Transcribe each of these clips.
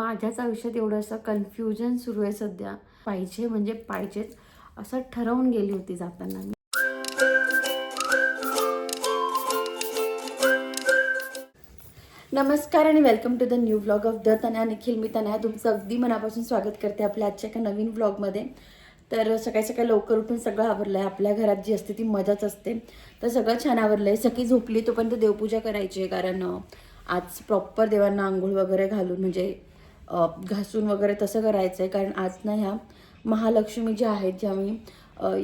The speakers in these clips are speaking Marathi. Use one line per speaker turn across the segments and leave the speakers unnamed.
माझ्याच आयुष्यात एवढं असं कन्फ्युजन सुरू आहे सध्या. पाहिजे म्हणजे पाहिजेच असं ठरवून गेली होती जाताना मी. नमस्कार आणि welcome to the new vlog of the Tanaya Nikhil मी तनया तुमचं अगदी मनापासून स्वागत करते आपल्या आजच्या एका नवीन व्लॉगमध्ये तर सकाळी सकाळी लवकर उठून सगळं आवरलं आहे आपल्या घरात जी असते ती मजाच असते. तर सगळं छान आवरलं आहे सकाळी झोपली तोपर्यंत देवपूजा करायची आहे कारण आज प्रॉपर देवांना आंघोळ वगैरे घालून म्हणजे घासून वगैरे तसं करायचं आहे कारण आज ना ह्या महालक्ष्मी ज्या आहेत ज्या मी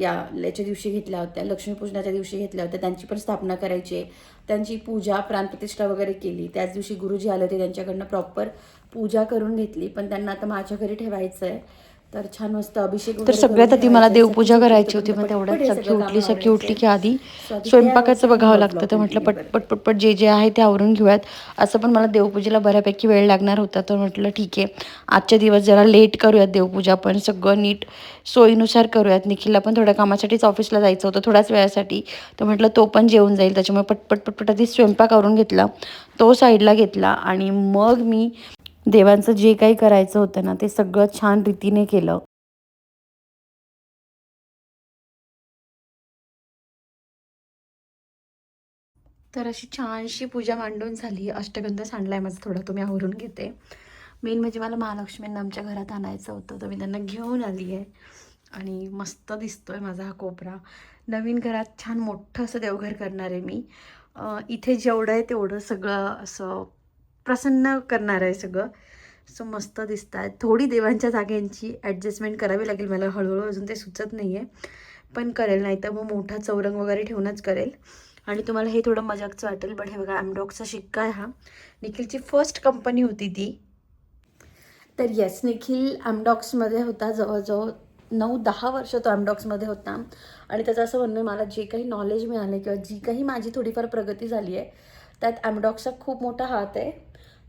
या याच्या दिवशी घेतल्या होत्या लक्ष्मीपूजनाच्या दिवशी घेतल्या होत्या त्यांची पण स्थापना करायची आहे. त्यांची पूजा प्राणप्रतिष्ठा वगैरे केली. त्याच दिवशी गुरुजी आले होते त्यांच्याकडनं प्रॉपर पूजा करून घेतली. पण त्यांना आता माझ्या घरी ठेवायचं आहे तर छान मस्त अभिषेक
तर सगळ्यात आधी मला. देवपूजा करायची होती मग
पटपट
तेवढ्यात सखी उठली सखी उठली की आधी स्वयंपाकाचं बघावं लागतं तर म्हटलं पट
continue
पट पट पट जे जे आहे ते आवरून घेऊयात. असं पण मला देवपूजेला बऱ्यापैकी वेळ लागणार होता तर म्हटलं ठीक आहे. आजच्या दिवस जरा लेट करूयात देवपूजा पण सगळं नीट सोयीनुसार करूयात. निखिलला पण थोड्या कामासाठीच ऑफिसला जायचं होतं थोड्याच वेळासाठी. तर म्हटलं तो पण जेवून जाईल त्याच्यामुळे पटपट पटपट आधी स्वयंपाक आवरून घेतला तो साईडला घेतला आणि मग मी देवांचं जे काही करायचं होतं ना ते सगळं छान रीतीने केलं. तर अशी छानशी पूजा मांडून झाली. अष्टगंध सांडलाय आहे माझं थोडं तुम्ही आवरून घेते. मेन म्हणजे मला महालक्ष्मींना आमच्या घरात आणायचं होतं तर मी त्यांना घेऊन आली आहे आणि मस्त दिसतोय माझा हा कोपरा. नवीन घरात छान मोठं असं देवघर करणार आहे मी. इथे जेवढं आहे तेवढं सगळं असं प्रसन्न करणार आहे सगळं. सो मस्त दिसत आहेत थोडी देवांच्या जाग्यांची ॲडजस्टमेंट करावी लागेल मला. हळूहळू अजून ते सुचत नाही आहे पण करेल नाही तर मग मोठा चौरंग वगैरे ठेवूनच करेल. आणि तुम्हाला हे थोडं मजाकचं वाटेल बट हे बघा ॲमडॉकचा शिक्का आहे हा. निखिलची फर्स्ट कंपनी होती ती.
तर येस निखिल ॲमडॉक्समध्ये होता जवळजवळ नऊ दहा वर्ष तो ॲमडॉक्समध्ये होता. आणि त्याचं असं म्हणणं आहे मला जे काही नॉलेज मिळालं किंवा जी काही माझी थोडीफार प्रगती झाली आहे त्यात ॲमडॉक्सचा खूप मोठा हात आहे.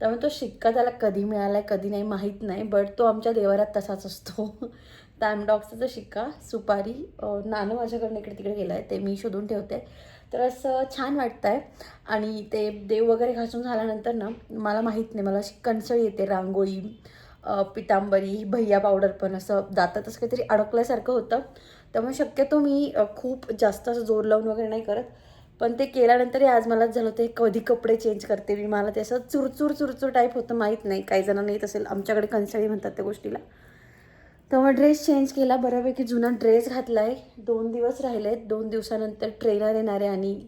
त्यामुळे तो शिक्का त्याला कधी मिळाला आहे कधी नाही माहीत नाही बट तो आमच्या देवारात तसाच असतो. तर ॲमडॉक्सचा जो शिक्का सुपारी नानं नाणं माझ्याकडनं इकडे तिकडे गेलं आहे ते मी शोधून ठेवते. तर असं छान वाटतं आहे आणि ते देव वगैरे घासून झाल्यानंतर ना मला माहीत नाही मला अशी कणसळ येते रांगोळी पितांबरी भैया पावडर पण असं दातात असं काहीतरी अडकल्यासारखं होतं. त्यामुळे शक्यतो मी खूप जास्त असं जोर लावून वगैरे नाही करत. पण ते केल्यानंतरही आज मलाच झालं होतं कधी कपडे चेंज करते मी. मला ते असं चुरचूर चुरचूर टाईप होतं माहीत नाही. काही जणांना येत असेल आमच्याकडे कंसाळी म्हणतात त्या गोष्टीला. तेव्हा ड्रेस चेंज केला बऱ्यापैकी जुना ड्रेस घातला आहे दोन दिवस राहिले. आहेत दोन दिवसानंतर ट्रेनर येणार आहे आणि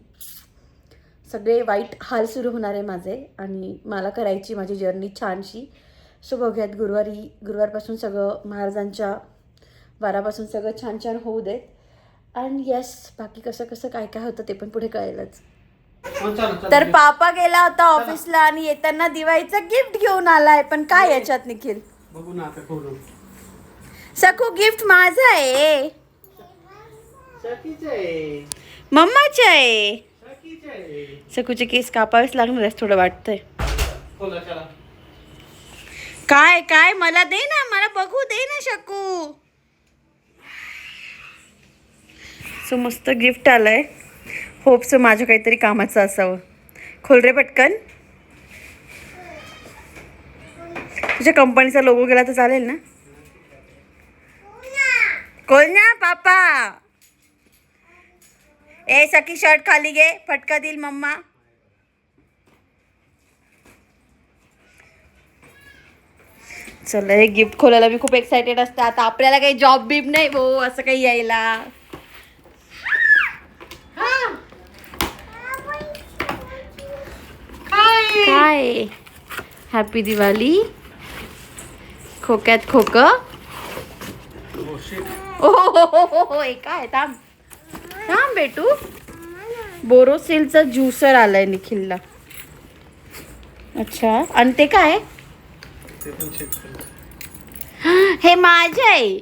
सगळे वाईट हाल सुरू होणार आहे माझे. आणि मला करायची माझी जर्नी छानशी. सो बघूयात गुरुवारी गुरुवारपासून सगळं महाराजांच्या वारापासून सगळं छान छान होऊ देत. आणि येस बाकी कसं कसं काय काय होतं ते पण पुढे कळेलच. तर पापा गेला होता ऑफिसला आणि येताना दिवाळीचं गिफ्ट घेऊन आलाय पण काय याच्यात निखिल?
बघू ना आता करू
सखू गिफ्ट माझं आहे. मम्माचं आहे.
सखीच
केस कापावेच लागणार आहे थोडं वाटतंय. काय काय? मला दे ना मला बघू दे ना शकू सो मस्त गिफ्ट आलंय. होप सो माझ्या काहीतरी कामाचं असावं. खोल रे पटकन. तुझ्या कंपनीचा लोगो गेला तर चालेल ना? खोल ना पापा. ए सखी शर्ट खाली घे. फटका देईल मम्मा. चला हे गिफ्ट खोलायला मी खूप एक्सायटेड असते आता आपल्याला काही जॉब बीब नाही भाऊ असं काही यायला. काय हॅपी दिवाळी खोक्यात खोक. ओ हो हो आहे काय थांब. थांब बेटू. बोरोसिलचा ज्युसर आलाय निखिलला. अच्छा आणि ते काय? हे माझे. आहे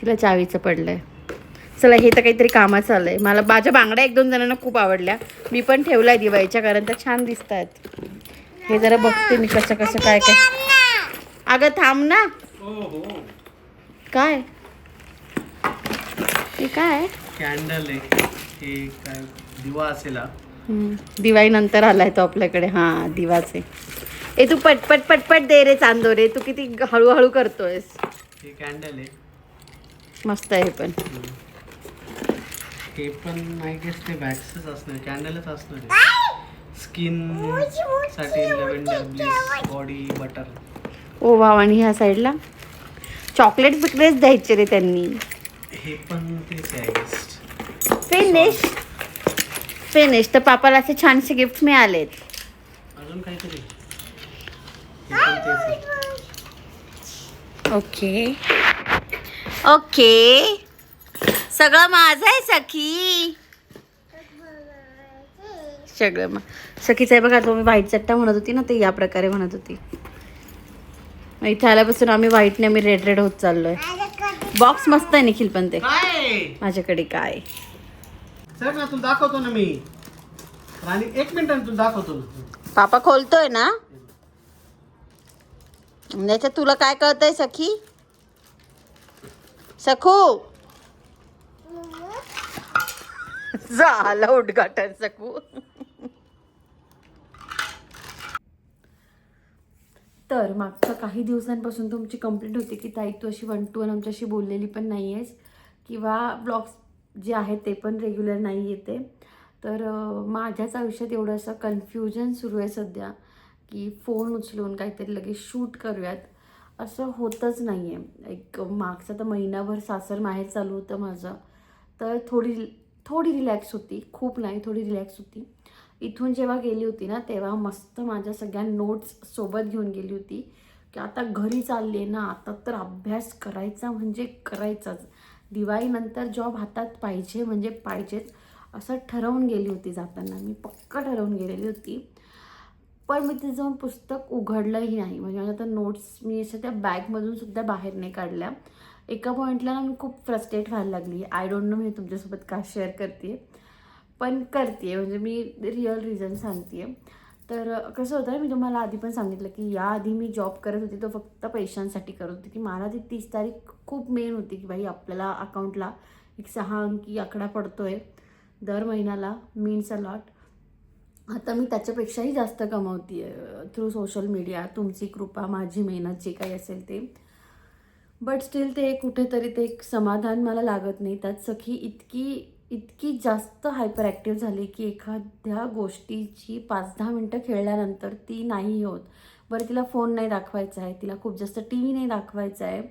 तिला चावीचं पडलंय. चला हे तर काहीतरी कामाचं आलंय. मला माझ्या बांगड्या एक दोन जणांना खूप आवडल्या. मी पण ठेवलाय दिवाळीच्या कारण त्या छान दिसत आहेत हे जरा बघते मी कसं कसं काय काय. अगं थांब ना. काय? हे काय?
कॅन्डल आहे हे काय दिवा असेल हा.
दिवाळी नंतर आलाय तो आपल्याकडे. हां दिवाचे ए तू पटपट पटपट दे रे चांदोरे तू किती हळूहळू करतोयस.
हे कॅन्डल आहे.
मस्त आहे पण.
हे पण आय गेस ते वॅक्सच असणार कॅन्डलच असणार आहे. स्किनसाठी lavender body butter
oh wow आणि ह्या साईडला चॉकलेट बिकलेट द्यायचे रे त्यांनी.
हे पण तेच आहे गेस्ट
फिनिश फिनिश तर पापाला असे छानसे गिफ्ट मिळालेत.
अजून काहीतरी? हे पण तेच आहे.
ओके ओके सगळं माझं आहे सखी. सगळं मा सखीचं आहे बघा तुम्ही व्हाईट चट्टा म्हणत होती ना ते या प्रकारे म्हणत होती. मग इथे आल्यापासून आम्ही व्हाईटने आम्ही रेड रेड होत चाललोय. बॉक्स मस्त आहे निखिल पण ते.
काय?
माझ्याकडे काय?
सर ना तुला दाखवतो ना मी. राणी एक मिनिट तुला दाखवतो
पापा खोलतोय ना? त्याच्यात तुला काय कळतंय सखी? सखू झालं उद्घाटन सकू तर मागच्या काही दिवसांपासून तुमची कंप्लेंट होती की ताई तू अशी वन टू वन आमच्याशी बोललेली पण नाही आहेस किंवा ब्लॉग्स जे आहेत ते पण रेग्युलर नाही येते. तर माझ्याच आयुष्यात एवढं असं कन्फ्युजन सुरू आहे सध्या की फोन उचलून काहीतरी लगेच शूट करूयात. असं होतच नाही आहे एक मागचा तर महिनाभर सासर माहेर चालू होतं माझं. तर थोडी थोडी रिलॅक्स होती खूप नाही थोडी रिलॅक्स होती. इथून जेव्हा गेली होती ना तेव्हा मस्त माझ्या सगळ्या नोट्स सोबत घेऊन गेली होती. की आता घरी चालली आहे ना आता तर अभ्यास करायचा म्हणजे करायचाच. दिवाळीनंतर जॉब हातात पाहिजे म्हणजे पाहिजेच. असं ठरवून गेली होती जाताना. मी पक्क ठरवून गेलेली होती. पण मी ते जाऊन पुस्तक उघडलंही नाही. म्हणजे माझ्या आता नोट्स मी अशा त्या बॅगमधून सुद्धा बाहेर नाही काढल्या. एका पॉईंटला ना मी खूप फ्रस्ट्रेट व्हायला लागली. आय डोंट नो मी तुमच्यासोबत का शेअर करते पण करते म्हणजे मी रिअल रिझन सांगते तर कसं होतं मी तुम्हाला आधी पण सांगितलं की याआधी मी जॉब करत होती तो फक्त पैशांसाठी करत होती. की मला ती तीस तारीख खूप मेन होती की भाई आपल्याला अकाउंटला एक सहा अंकी आकडा पडतो आहे दर महिन्याला मीन्स अ लॉट आता मी त्याच्यापेक्षाही जास्त कमवते थ्रू सोशल मीडिया तुमची कृपा माझी मेहनत जे काही असेल ते. बट स्टील ते कुठेतरी ते एक समाधान मला लागत नाही. त्यात सखी इतकी इतकी जास्त हायपर ॲक्टिव्ह झाली की एखाद्या गोष्टीची पाच दहा मिनटं खेळल्यानंतर ती नाही होत. बरं तिला फोन नाही दाखवायचा आहे. तिला खूप जास्त टी व्ही नाही दाखवायचा आहे.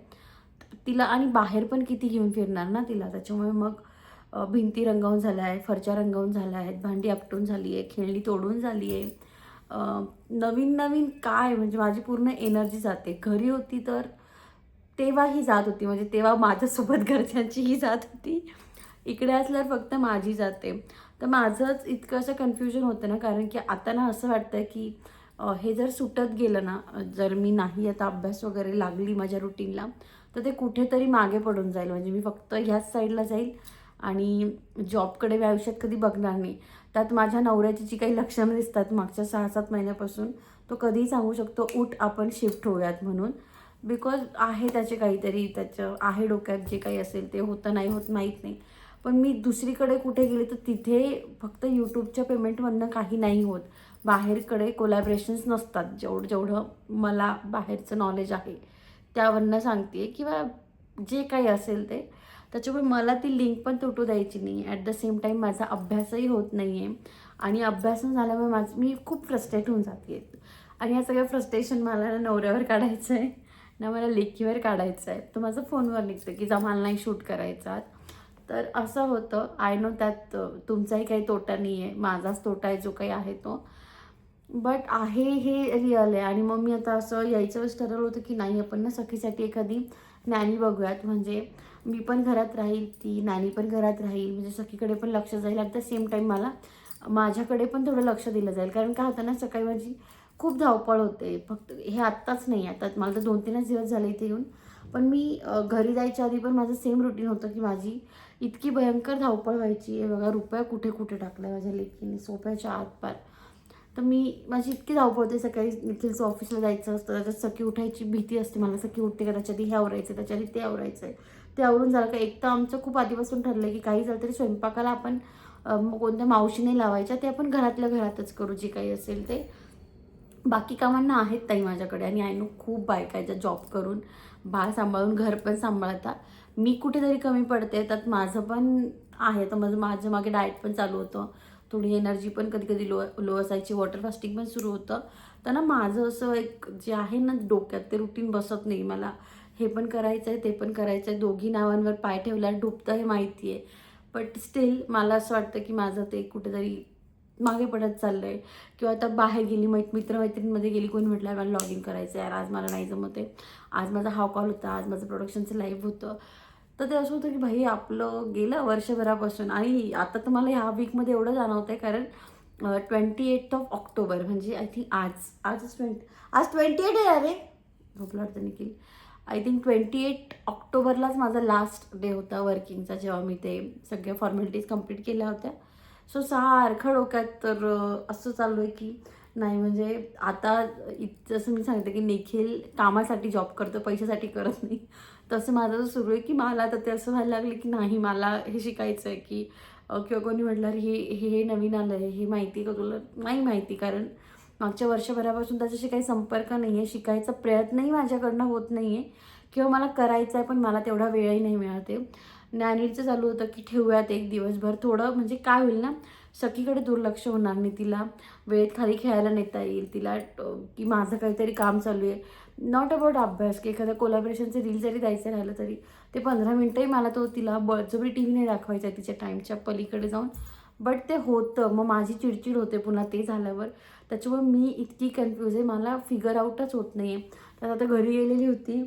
तिला आणि बाहेर पण किती घेऊन फिरणार ना तिला? त्याच्यामुळे मग भिंती रंगवून झाल्या आहे फरच्या रंगवून झाल्या आहेत भांडी आपटून झाली आहे खेळणी तोडून झाली आहे नवीन नवीन काय? म्हणजे माझी पूर्ण एनर्जी जाते. घरी होती तर तेव्हाही जात होती. म्हणजे तेव्हा माझ्यासोबत घरच्यांचीही जात होती. इकडे असल्यावर फक्त माझी जाते. तर माझंच इतकं असं कन्फ्युजन होतं ना कारण की आता ना असं वाटतं की हे जर सुटत गेलं ना जर मी नाही आता अभ्यास वगैरे लागली माझ्या रुटीनला तर ते कुठेतरी मागे पडून जाईल. म्हणजे मी फक्त ह्याच साईडला जाईल आणि जॉबकडे मी आयुष्यात कधी बघणार नाही. त्यात माझ्या नवऱ्याची जी काही लक्षणं दिसतात मागच्या सहा सात महिन्यापासून तो कधीही सांगू शकतो उठ आपण शिफ्ट होऊयात म्हणून. बिकॉज आहे त्याचे काहीतरी त्याचं आहे डोक्यात जे काही असेल ते होतं नाही होत माहीत नाही. पण मी दुसरीकडे कुठे गेले तर तिथे फक्त यूट्यूबच्या पेमेंटमधनं काही नाही होत. बाहेरकडे कोलॅबरेशन्स नसतात जेवढं जेवढं मला बाहेरचं नॉलेज आहे. त्यावरनं सांगते किंवा जे काही असेल ते. त्याच्यामुळे मला ती लिंक पण तुटू द्यायची नाही. ॲट द सेम टाईम माझा अभ्यासही होत नाही आहे आणि अभ्यास न झाल्यामुळे माझ मी खूप फ्रस्ट्रेट होऊन जाते आणि या सगळं फ्रस्ट्रेशन मला नवऱ्यावर काढायचं आहे ना मला लेखीवर काढायचं आहे. तो माझा फोनवर निघतो की जा मला नाही शूट करायचा तर असं होतं. आय नो त्यात तुमचाही काही तोटा नाही आहे माझाच तोटा आहे जो काही आहे तो. बट आहे हे रिअल आहे. आणि मग मी आता असं यायचं वेळेस ठरवलं होतं की नाही आपण ना सखीसाठी एखादी नॅनी बघूयात. म्हणजे मी पण घरात राहील ती नॅनी पण घरात राहील. म्हणजे सखीकडे पण लक्ष जाईल. ॲट द सेम टाईम मला माझ्याकडे पण थोडं लक्ष दिलं जाईल. कारण का होतं ना सकाळी माझी खूप धावपळ होते. फक्त हे आत्ताच नाही आता मला तर दोन तीनच दिवस झाले इथे येऊन. पण मी घरी जायच्या आधी पण माझं सेम रुटीन होतं की माझी इतकी भयंकर धावपळ व्हायची. आहे बघा रुपया कुठे कुठे टाकला माझ्या लेकीने सोप्याच्या आतपार. तर मी माझी इतकी धावपळ होते. सकाळी निखिलचं ऑफिसला जायचं असतं. त्याच्यात सखी उठायची भीती असते मला. सखी उठते का? त्याच्यात हे आवरायचं त्याच्या आधी ते आवरायचं आहे ते आवरून झालं का? एक तर आमचं खूप आधीपासून ठरलं की काही झालं तरी स्वयंपाकाला आपण कोणत्या मावशीने लावायच्या ते आपण घरातल्या घरातच करू जे काही असेल ते. बाकी कामांना आहेत ताई माझ्याकडे आणि आय नो खूप बायका आहेत ज्या जॉब करून बाळ सांभाळून घर पण सांभाळतात मी कुठेतरी कमी पडते. त्यात माझं पण आहे. तर माझं माझं मागे डाएट पण चालू होतं. थोडी एनर्जी पण कधी कधी लो लो असायची. वॉटर फास्टिंग पण सुरू होतं. तर ना माझं असं एक जे आहे ना डोक्यात ते रुटीन बसत नाही. मला हे पण करायचं आहे ते पण करायचं आहे. दोघी नावांवर पाय ठेवल्यावर डुबतं हे माहिती आहे बट स्टील मला असं वाटतं की माझं ते कुठेतरी मागे पडत चाललं आहे किंवा आता बाहेर गेली मैत मित्रमैत्रींमध्ये गेली कोणी म्हटलं मला लॉग इन करायचं यार आज मला नाही जमत आहे. आज माझा हा कॉल होता आज माझं प्रोडक्शनचं लाईव्ह होतं. तर ते असं होतं की भाई आपलं गेलं वर्षभरापासून आणि आता तर मला ह्या वीकमध्ये एवढं जाणवतं आहे कारण ट्वेंटी एट ऑफ ऑक्टोबर म्हणजे आय थिंक आज आजच ट्वेंटी आज ट्वेंटी एट आहे अरे. झोपला वाटतं Nikhil. I think twenty eight ऑक्टोबरलाच माझा लास्ट डे होता वर्किंगचा जेव्हा मी ते सगळ्या फॉर्मॅलिटीज कंप्लीट केल्या होत्या. सो सारखं डोक्यात तर असं चालू आहे की नाही म्हणजे आता इत- जसं मी सांगते की निखिल कामासाठी जॉब करतो पैशासाठी करत नाही. तसं माझं तर सुरू आहे की मला आता ते असं व्हायला लागलं की नाही मला हे शिकायचं आहे की किंवा कोणी म्हटलं "अरे, हे हे हे नवीन आलं आहे हे माहिती का तुला? नाही माहिती कारण मागच्या वर्षभरापासून त्याच्याशी काही संपर्क नाही आहे शिकायचा प्रयत्नही माझ्याकडनं होत नाही आहे. किंवा मला करायचं आहे पण मला तेवढा वेळही नाही मिळत आहे. ज्ञानीचं चालू होतं की ठेवूयात एक दिवसभर. थोडं म्हणजे काय होईल ना सखीकडे दुर्लक्ष होणार नाही तिला. वेळेत खाली खेळायला नेता येईल तिला. की माझं काहीतरी काम चालू आहे. नॉट अबाउट अभ्यास की एखाद्या कोलॅबरेशनचे रील जरी द्यायचं राहिलं तरी ते पंधरा मिनटंही मला तो तिला बळजबरी टी व्ही नाही दाखवायचा आहे तिच्या टाईमच्या पलीकडे जाऊन. बट ते होतं. मग माझी चिडचिड होते पुन्हा ते झाल्यावर. त्याच्यामुळे मी इतकी कन्फ्यूज आहे. मला फिगर आउटच होत नाही आहे तर आता घरी गेलेली होती.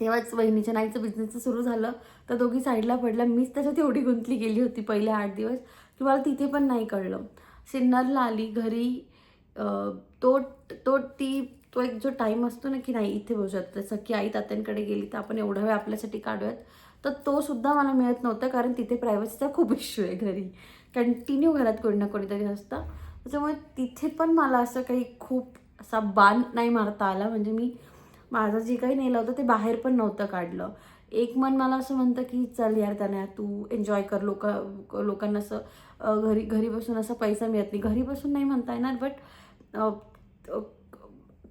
तेव्हाच वहिनीच्या नाईचं बिझनेसचं सुरू झालं. तर दोघी साईडला पडल्या. मीच त्याच्यात एवढी गुंतली गेली होती पहिले आठ दिवस की मला तिथे पण नाही कळलं. सिन्नरला आली घरी तो तो ती तो एक जो टाईम असतो ना की नाही इथे बसू शकतं. जसं की आई तात्यांकडे गेली तर आपण एवढा वेळ आपल्यासाठी काढूयात. तर तो सुद्धा मला मिळत नव्हता कारण तिथे प्रायव्हसीचा खूप इश्यू आहे घरी. कंटिन्यू घरात कोणी ना कोणीतरी असतं. त्याच्यामुळे तिथे पण मला असं काही खूप असा बाण नाही मारता आला. म्हणजे मी माझं जे काही नेलं होतं ते बाहेर पण नव्हतं काढलं. एक मन मला असं म्हणतं की चल यार त्याने तू एन्जॉय कर लोक लोकांना असं घरी घरी बसून असं पैसा मिळत नाही. घरी बसून नाही म्हणता येणार बट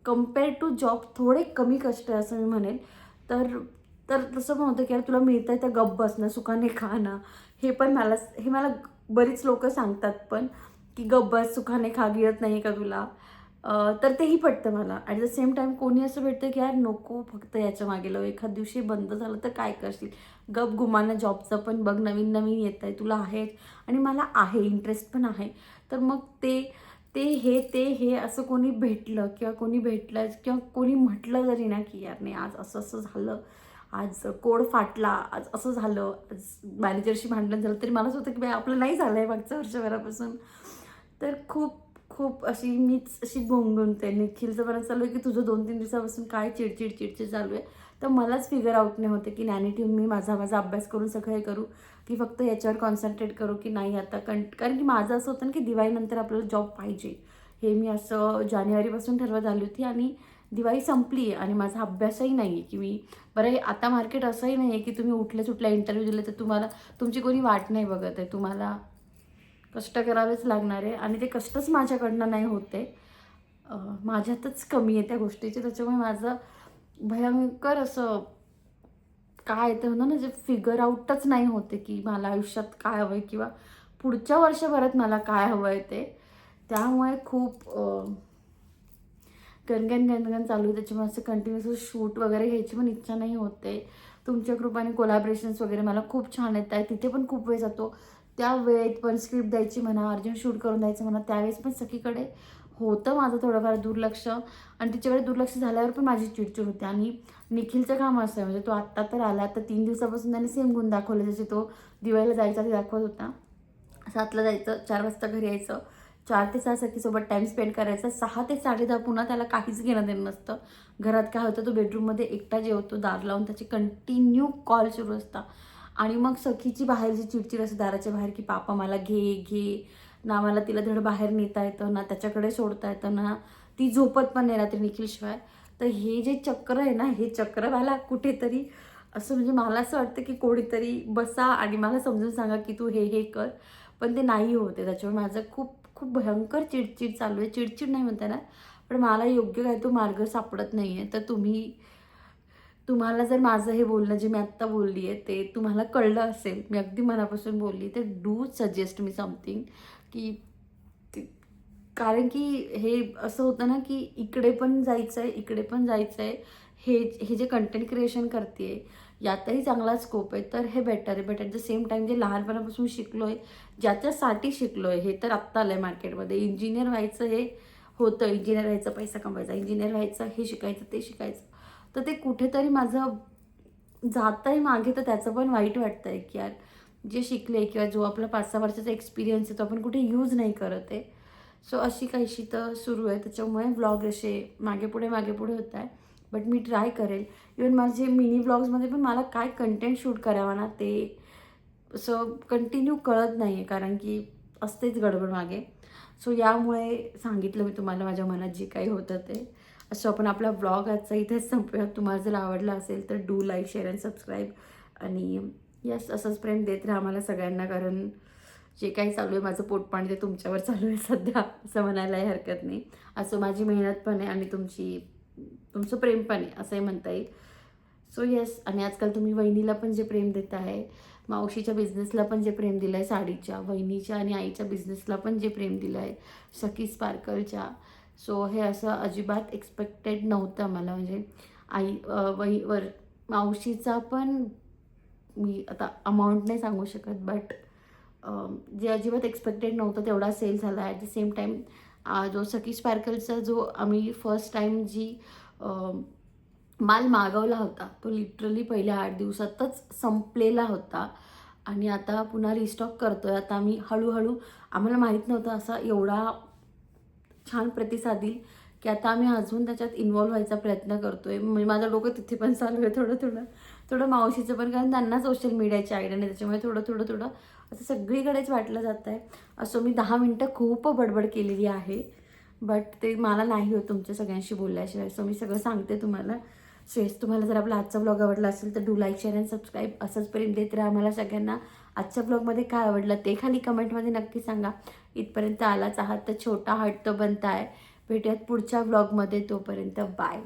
कंपेअर टू जॉब थोडे कमी कष्ट आहे असं मी म्हणेल तर तर तसं पण होतं की यार तुला मिळतं आहे तर गप्प बसणं सुखाने खाणं. हे पण मला हे मला बरीच लोक सांगतात पण की गप्प बस सुखाने खा गिळत नाही का तुला? तर तेही पटतं मला. ॲट द सेम टाईम कोणी असं भेटतं की यार नको फक्त याच्या मागे लावू. एखाद दिवशी बंद झालं तर काय करशील? गप गुमाना जॉबचं पण बघ नवीन नवीन येत आहे तुला आहे आणि मला आहे इंटरेस्ट पण आहे. तर मग ते ते हे ते हे असं कोणी भेटलं किंवा कोणी भेटलं किंवा कोणी म्हटलं जरी ना की यार नाही आज असं असं झालं. आज कोड फाटला आज असं झालं. आज मॅनेजरशी भांडण झालं. तरी मला होतं की बाई आपलं नाही झालं आहे मागच्या वर्षभरापासून. तर खूप खूप अशी मीच अशी गुंगुनते निखिलचं पण चालू आहे की तुझं दोन तीन दिवसापासून काय चिडचिड चिडचिड चालू आहे तर मलाच फिगर आउट नाही होते की नॅनी ठेवून मी माझा माझा अभ्यास करून सगळं हे करू की फक्त याच्यावर कॉन्सन्ट्रेट करू की नाही आता कं कारण की माझं असं होतं ना की दिवाळीनंतर आपल्याला जॉब पाहिजे. हे मी असं जानेवारीपासून ठरवत आली होती आणि दिवाळी संपली आहे आणि माझा अभ्यासही नाही आहे की मी बरं हे आता मार्केट असंही नाही आहे की तुम्ही उठल्या सुटल्या इंटरव्ह्यू दिले तर तुम्हाला तुमची कोणी वाट नाही बघत आहे. तुम्हाला कष्ट करावेच लागणार आहे आणि ते कष्टच माझ्याकडनं नाही होते. माझ्यातच कमी आहे त्या गोष्टीचे. त्याच्यामुळे माझं भयंकर असं काय ते होतं ना जे फिगर आउटच नाही होते की मला आयुष्यात काय हवं आहे किंवा पुढच्या वर्षभरात मला काय हवं आहे ते. त्यामुळे खूप गणगण गणगण चालू आहे. त्याच्यामुळे असं कंटिन्युअस शूट वगैरे घ्यायची पण इच्छा नाही होते. तुमच्या कृपाने कोलॅबरेशन्स वगैरे मला खूप छान येत आहे तिथे पण खूप वेळ जातो. त्या वेळेत पण स्क्रिप्ट द्यायची म्हणा अर्जंट शूट करून द्यायचं म्हणा त्यावेळेस पण सगळीकडे होतं माझं थोडंफार दुर्लक्ष. आणि तिच्याकडे दुर्लक्ष झाल्यावर पण माझी चिडचिड होते. आणि निखिलचं काम असं आहे म्हणजे तो आत्ता तर आला तर तीन दिवसापासून त्याने सेम गुण दाखवले जसे तो दिवाळीला जायचा ते दाखवत होता. सातला जायचं चार वाजता घरी यायचं चार ते सहा सखीसोबत टाईम स्पेंड करायचा सहा ते साडेदहा पुन्हा त्याला काहीच घेणं देणं नसतं. घरात काय होतं तो बेडरूममध्ये एकटा जेवतो दार लावून त्याचे कंटिन्यू कॉल सुरू असतात आणि मग सखीची बाहेर जी चिडचिड असते दाराच्या बाहेर की पापा मला घे घे. ना मला तिला धड बाहेर नेता येतं ना त्याच्याकडे सोडता येतं ना ती झोपत पण नाही रात्री निखिलशिवाय. तर हे जे चक्र आहे ना हे चक्र मला कुठेतरी असं म्हणजे मला असं वाटतं की कोणीतरी बसा आणि मला समजून सांगा की तू हे हे कर. पण ते नाही होते त्याच्यामुळे माझं खूप खूप भयंकर चिडचिड चालू आहे. चिडचिड नाही म्हणता येणार पण मला योग्य काय तो मार्ग सापडत नाही आहे तर तुम्ही तुम्हाला जर माझं हे बोलणं जे मी आत्ता बोलली आहे ते तुम्हाला कळलं असेल मी अगदी मनापासून बोलली तर डू सजेस्ट मी समथिंग की कारण की हे असं होतं ना की इकडे पण जायचं आहे इकडे पण जायचं आहे हे हे जे कंटेंट क्रिएशन करते आहे यातही चांगला स्कोप आहे तर हे बेटर आहे. But at the same time जे लहानपणापासून शिकलो आहे ज्याच्यासाठी शिकलो आहे हे तर आत्ता आलं आहे मार्केटमध्ये इंजिनियर व्हायचं हे होतं. इंजिनियर व्हायचं पैसा कमवायचा. इंजिनियर व्हायचं हे शिकायचं ते शिकायचं. तर ते कुठेतरी माझं जात आहे मागे तर त्याचं पण वाईट वाटतं आहे की यार जे शिकले किंवा जो आपला पाच सहा वर्षाचा एक्सपिरियन्स आहे तो आपण कुठे यूज नाही करत आहे. सो अशी काहीशी तर सुरू आहे. त्याच्यामुळे व्लॉग असे मागे पुढे मागे पुढे होत आहे. बट मी ट्राय करेल. इवन माझे मिनी ब्लॉग्समध्ये पण मला काय कंटेंट शूट करावा ना ते असं कंटिन्यू कळत नाही आहे कारण की असतेच गडबड मागे. सो यामुळे सांगितलं मी तुम्हाला माझ्या मनात जे काही होतं ते. असं आपण आपला ब्लॉग आजचा इथेच संपूया तुम्हाला जर आवडला असेल तर do like share and subscribe आणि यस असंच प्रेम देत राहा आम्हाला सगळ्यांना कारण जे काही चालू आहे माझं पोटपाणी ते तुमच्यावर चालू आहे सध्या. असं म्हणायलाही हरकत नाही. असं माझी मेहनत पण आहे आणि तुमची तुमचं प्रेम पण आहे असंही म्हणता येईल. सो येस आणि आजकाल तुम्ही वहिनीला पण जे प्रेम देत आहे मावशीच्या बिझनेसला पण जे प्रेम दिलं आहे साडीच्या वहिनीच्या आणि आईच्या बिझनेसला पण जे प्रेम दिलं आहे सखी स्पार्कलच्या सो हे असं अजिबात एक्सपेक्टेड नव्हतं मला. म्हणजे आई वही वर मावशीचा पण मी आता अमाऊंट नाही सांगू शकत बट जे अजिबात एक्सपेक्टेड नव्हतं तेवढा सेल झाला. ॲट द सेम टाईम जो सखी स्पार्कलचा जो आम्ही फर्स्ट टाईम जी माल मागवला होता. तो लिटरली पहिल्या आठ दिवसातच संपलेला होता. आणि आता पुन्हा रिस्टॉक करतो आहे आता आम्ही हळूहळू आम्हाला माहीत नव्हतं असा एवढा छान प्रतिसाद येईल की आता आम्ही अजून त्याच्यात इन्वॉल्व्ह व्हायचा प्रयत्न करतो आहे म्हणजे माझं डोकं तिथे पण चालू आहे थोडं थोडं. थोडं मावशीचं पण कारण त्यांना सोशल मीडियाची आयडिया नाही. त्याच्यामुळे थोडं थोडं थोडं असं सगळीकडेच वाटलं जात आहे. असं मी दहा मिनटं खूप बडबड केलेली आहे. बट ते मला नाही होत तुमच्या सगळ्यांशी बोलल्याशिवाय. सो मी सगळं सांगते तुम्हाला. सो येस तुम्हाला जर आपला आजचा ब्लॉग आवडला असेल तर do like share and subscribe असंच प्रेम देत राहा. आम्हाला सगळ्यांना आजच्या ब्लॉगमध्ये काय आवडलं ते खाली कमेंटमध्ये नक्की सांगा. इथपर्यंत आलाच आहात तर छोटा हट तो बनताय. भेटूयात पुढच्या ब्लॉगमध्ये तोपर्यंत बाय